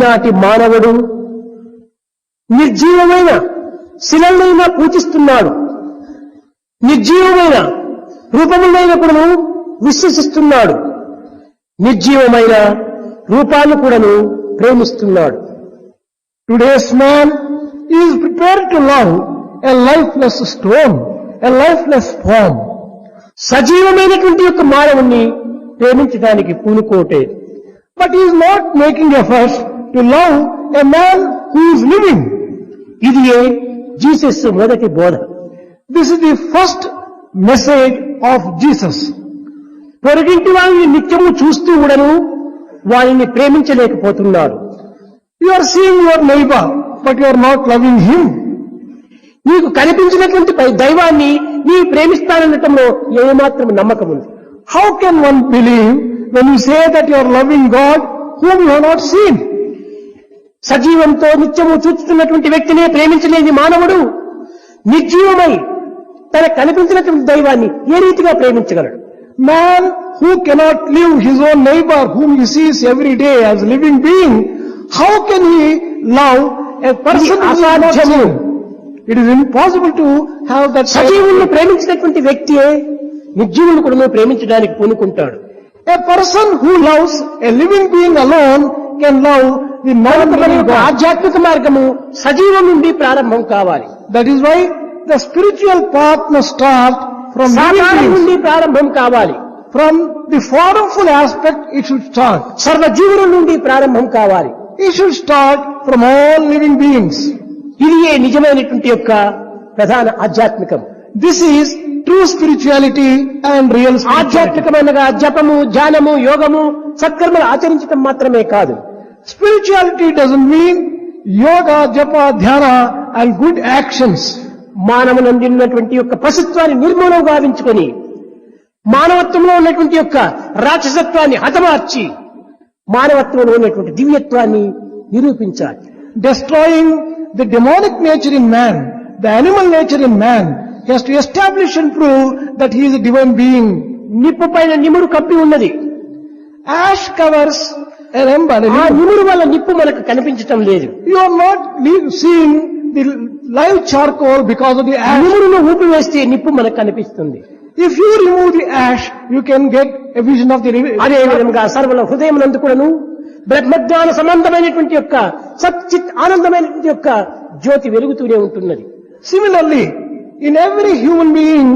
ఈనాటి మానవుడు నిర్జీవమైన శిలలైనా పూజిస్తున్నాడు. నిర్జీవమైన రూపములైనప్పుడును విశ్వసిస్తున్నాడు. నిర్జీవమైన రూపాన్ని కూడాను ప్రేమిస్తున్నాడు. Today's man is prepared to love a lifeless stone, a lifeless form సజీవమైనటువంటి యొక్క మానవుణ్ణి ప్రేమించడానికి పూనుకోటే. But is not making efforts to love a man who is living ఇది జీసస్ మొదటి బోధ this is the first message of Jesus పొరగింటి వారిని నిత్యము చూస్తూ ఉండను వారిని ప్రేమించలేకపోతున్నారు. You are seeing your neighbour but you are not loving him నీకు కనిపించినటువంటి దైవాన్ని నీ ప్రేమిస్తానటంలో ఏమాత్రం నమ్మకం ఉంది. How can one believe when you say that you are loving God whom you are seen సజీవంతో నిత్యము చూచుతున్నటువంటి వ్యక్తినే ప్రేమించలేని మానవుడు నిర్జీవమై తన కనిపించినటువంటి దైవాన్ని ఏ రీతిగా ప్రేమించగలడు? Man who cannot live his own neighbour whom he sees every day as living being how can he love a person it is impossible to have that సజీవుల్ని ప్రేమించినటువంటి వ్యక్తియే నిర్జీవుని కూడా ప్రేమించడానికి పూనుకుంటాడు. A person who loves a living being alone can love the యొక్క ఆధ్యాత్మిక మార్గము సజీవం నుండి ప్రారంభం కావాలి. That is why the spiritual path start from నుండి ప్రారంభం కావాలి. From the form full aspect it should start సర్వజీవుల నుండి ప్రారంభం కావాలి. It should start from all living beings ఇది ఏ నిజమైనటువంటి యొక్క ప్రధాన ఆధ్యాత్మికం? This is true spirituality and real ఆధ్యాత్మికమైన జపము ధ్యానము యోగము సత్కర్మలు ఆచరించడం మాత్రమే కాదు. Spirituality doesn't mean yoga, japa, dhyana and good actions. మానవునందు ఉన్నటువంటి యొక్క పశుత్వాన్ని నిర్మూలం గావించుకొని మానవత్వంలో ఉన్నటువంటి యొక్క రాక్షసత్వాన్ని హతమార్చి మానవత్వంలో ఉన్నటువంటి దివ్యత్వాన్ని నిరూపించాలి Destroying the demonic nature in man, the animal nature in man, he has to establish and prove that he is a divine being. నిప్పు పైన నిమురు కప్పి ఉన్నది Ash covers an ember. a ఆ నిమురు వల్ల నిప్పు మనకు కనిపించటం లేదు You are not li- seeing the live charcoal because of the ash. నిమురును ఊపివేస్తే నిప్పు మనకు కనిపిస్తుంది If you remove the ash, you can get a vision of the అదే. విధంగా సర్వల హృదయం నందు కూడాను బ్రహ్మజ్ఞాన సంబంధమైనటువంటి యొక్క సచ్చిత్ ఆనందమైనటువంటి యొక్క జ్యోతి వెలుగుతూనే ఉంటున్నది Similarly, in every human being,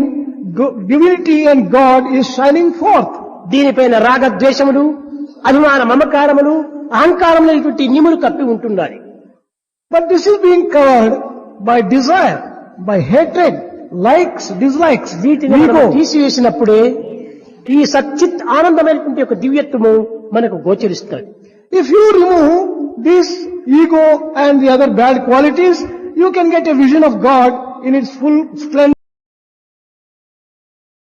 go- divinity and God is shining forth. దీనిపైన రాగద్వేషములు అభిమాన మమకారములు అహంకారములు ఇటువంటి నిములు కప్పి ఉంటున్నాయి but this is being covered by desire by hatred likes dislikes వీటిని తీసివేసినప్పుడే ఈ సచిత్ ఆనందమైనటువంటి ఒక దివ్యత్వము మనకు గోచరిస్తాడు. If you remove this ego and the other bad qualities you can get a vision of God in its full strength